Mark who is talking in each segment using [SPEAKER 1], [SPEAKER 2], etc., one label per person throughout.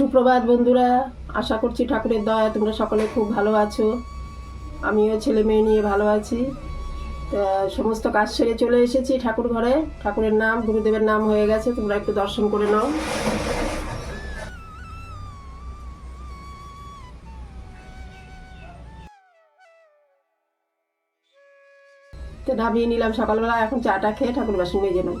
[SPEAKER 1] সুপ্রভাত বন্ধুরা, আশা করছি ঠাকুরের দয়া, তোমরা সকলে খুব ভালো আছো। আমিও ছেলে মেয়ে নিয়ে ভালো আছি। সমস্ত কাজ সেরে চলে এসেছি ঠাকুর ঘরে। ঠাকুরের নাম, গুরুদেবের নাম হয়ে গেছে, তোমরা একটু দর্শন করে নাও। তো নামিয়ে নিলাম সকালবেলা, এখন চাটা খেয়ে ঠাকুর বাসন মেজে নাও।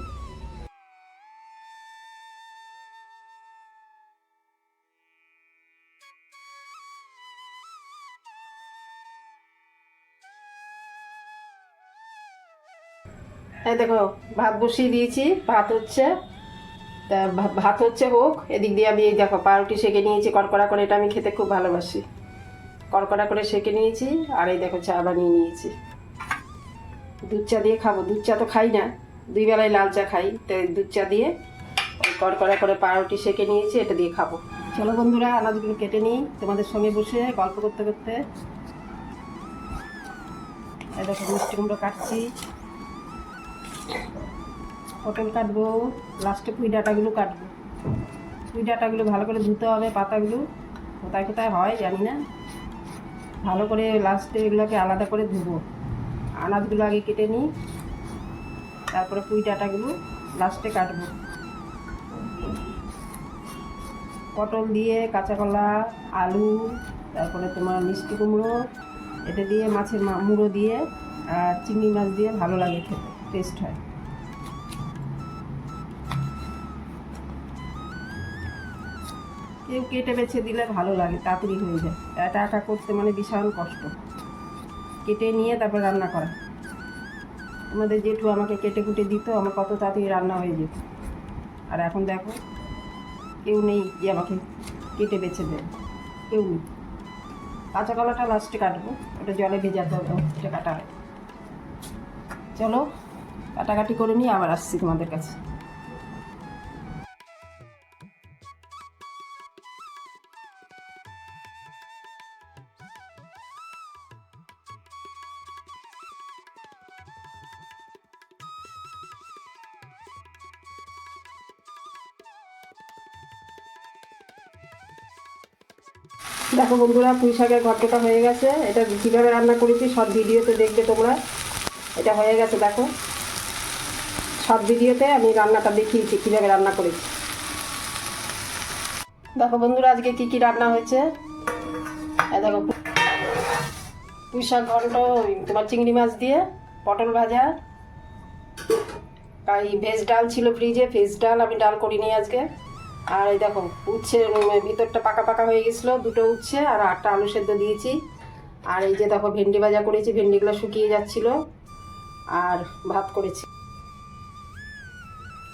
[SPEAKER 1] এই দেখো, ভাত বসিয়ে দিয়েছি, ভাত হচ্ছে, তা ভাত হচ্ছে হোক, এদিক দিয়ে আমি এই দেখো, পাউরুটি সেকে নিয়েছি, কড়কড়া করে, এটা আমি খেতে খুব ভালোবাসি। কড়কড়া করে সেকে নিয়েছি, আর এই দেখো চা বানিয়ে নিয়েছি। দুধ চা দিয়ে খাব, দুধ চা তো খাই না, দুই বেলায় লাল চা খাই তো দুধ চা দিয়ে কড়কড়া করে পাউরুটি সেকে নিয়েছি, এটা দিয়ে খাব। চলো বন্ধুরা, আনাজগুলো কেটে নিই, তোমাদের সঙ্গে বসে গল্প করতে করতে। দেখো মিষ্টি কুমড়ো কাটছি। পটল কাটবো লাস্টে পুঁই ডাঁটাগুলো কাটবো। পুঁই ডাঁটাগুলো ভালো করে ধুতে হবে, পাতাগুলো। কোথায় কোথায় হয় জানি না। ভালো করে লাস্টে এগুলোকে আলাদা করে ধুবো। আনাজগুলো আগে কেটে নিই। তারপরে পুঁই ডাঁটাগুলো লাস্টে কাটবো। পটল দিয়ে কাঁচা কলা, আলু, তারপরে তোমার মিষ্টি কুমড়ো, এটা দিয়ে মাছের মুড়ো দিয়ে আর চিংড়ি মাছ দিয়ে ভালো লাগে খেতে। টেস্ট হয়। কেউ কেটে বেছে দিলে ভালো লাগে, তাড়াতাড়ি হয়ে যায়। এটা আটা করতে মানে বিশাল কষ্ট। কেটে নিয়ে তারপর রান্না করা। আমাদের জেঠু আমাকে কেটে কুটে দিত, আমার কত তাড়াতাড়ি রান্না হয়ে যেত। আর এখন দেখো, কেউ নেই যে আমাকে কেটে বেছে দেয়। কেউ নেই। কাঁচা কলাটা লাস্টে কাটবো, ওটা জলে ভেজাতে হবে কাটা হয়। চলো। কাটাকাটি করে নিয়ে আবার আসছি তোমাদের কাছে। দেখো বন্ধুরা, পুঁই শাকের ঘটটা হয়ে গেছে। এটা কীভাবে রান্না করেছি সব ভিডিওতে দেখবে তোমরা। এটা হয়ে গেছে, দেখো। সব ভিডিওতে আমি রান্নাটা দেখিয়েছি কীভাবে রান্না করেছি। দেখো বন্ধুরা, আজকে কী কী রান্না হয়েছে? দেখো পুঁই শাক তোমার চিংড়ি মাছ দিয়ে, পটল ভাজা, আর এই ভেজ ডাল ছিল ফ্রিজে, ভেজ ডাল আমি ডাল করিনি আজকে। আর এই দেখো, উচ্ছে ভিতরটা পাকা পাকা হয়ে গেছিল, দুটো উচ্ছে আর আটটা আলু সেদ্ধ দিয়েছি। আর এই যে দেখো, ভেন্ডি ভাজা করেছি, ভেন্ডিগুলো শুকিয়ে যাচ্ছিল। আর ভাত করেছি।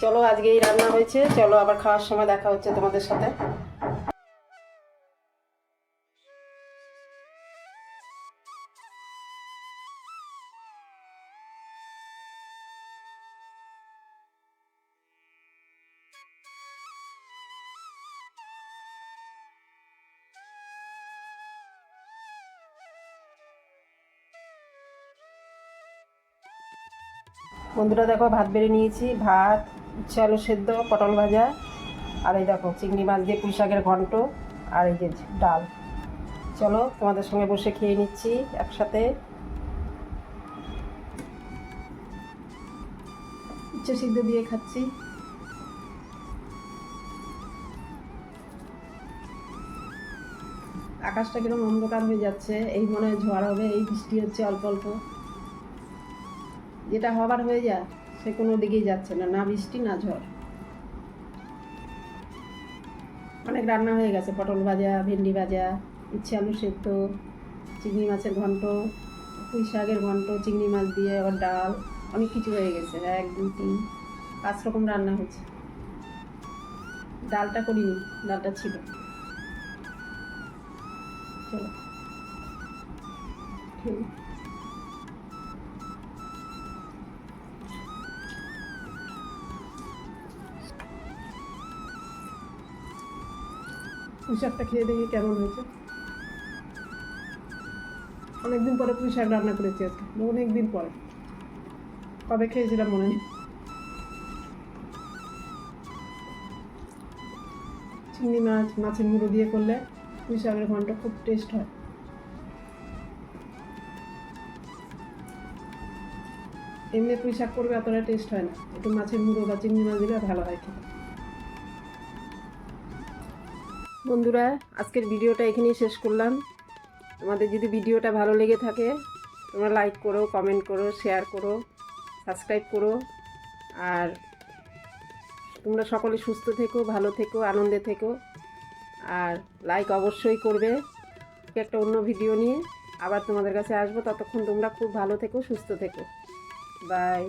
[SPEAKER 1] চলো, আজকে এই রান্না হয়েছে। চলো, আবার খাওয়ার সময় দেখা হচ্ছে তোমাদের সাথে। বন্ধুরা, দেখো, ভাত বেড়ে নিয়েছি। ভাত উচ্ছে আলু সেদ্ধ, পটল ভাজা, আর এই দেখো চিংড়ি মাছ দিয়ে পুঁই শাকের ঘন্ট, আর এই যে ডাল। চলো তোমাদের সঙ্গে বসে খেয়ে নিচ্ছি একসাথে। উচ্ছে সিদ্ধ দিয়ে খাচ্ছি। আকাশটা কীরকম অন্ধকার হয়ে যাচ্ছে, এই মনে হয় ঝড় হবে, এই বৃষ্টি হচ্ছে অল্প অল্প। যেটা হবার হয়ে যায়। সে কোনো দিকেই যাচ্ছে না না বৃষ্টি, না ঝড়। অনেক রান্না হয়ে গেছে, পটল ভাজা, ভেন্ডি ভাজা, ইচ্ছে আলু সেদ্ধ, চিংড়ি মাছের ঘন্ট, পুঁই শাকের ঘন্ট, চিংড়ি মাছ দিয়ে আবার ডাল, অনেক কিছু হয়ে গেছে, এক, দুই, তিন, পাঁচ রকম রান্না হয়েছে ডালটা করিনি, ডালটা ছিল। চলো। খেয়ে পুঁই শাকটা খেয়ে দেখি কেমন হয়েছে। অনেকদিন পরে পুঁই শাক রান্না করেছি আজকে অনেক দিন পরে। কবে খেয়েছিলাম মনে নেই। চিংড়ি মাছ, মাছের মুড়ো দিয়ে করলে পুঁই শাকের ঘন্ট খুব টেস্ট হয়। এমনি পুঁই শাক করবে অতটা টেস্ট হয় না। একটু মাছের মুড়ো বা চিংড়ি মাছ দিলে ভালো হয় খেতে। বন্ধুরা, আজকের ভিডিওটা এখানেই শেষ করলাম। তোমাদের যদি ভিডিওটা ভালো লেগে থাকে, তোমরা লাইক করো কমেন্ট করো শেয়ার করো সাবস্ক্রাইব করো। আর তোমরা সকলে সুস্থ থেকো, ভালো থেকো, আনন্দে থেকো। আর লাইক অবশ্যই করবে। একটা অন্য ভিডিও নিয়ে আবার তোমাদের কাছে আসব। ততক্ষণ তোমরা খুব ভালো থেকো, সুস্থ থেকো। বাই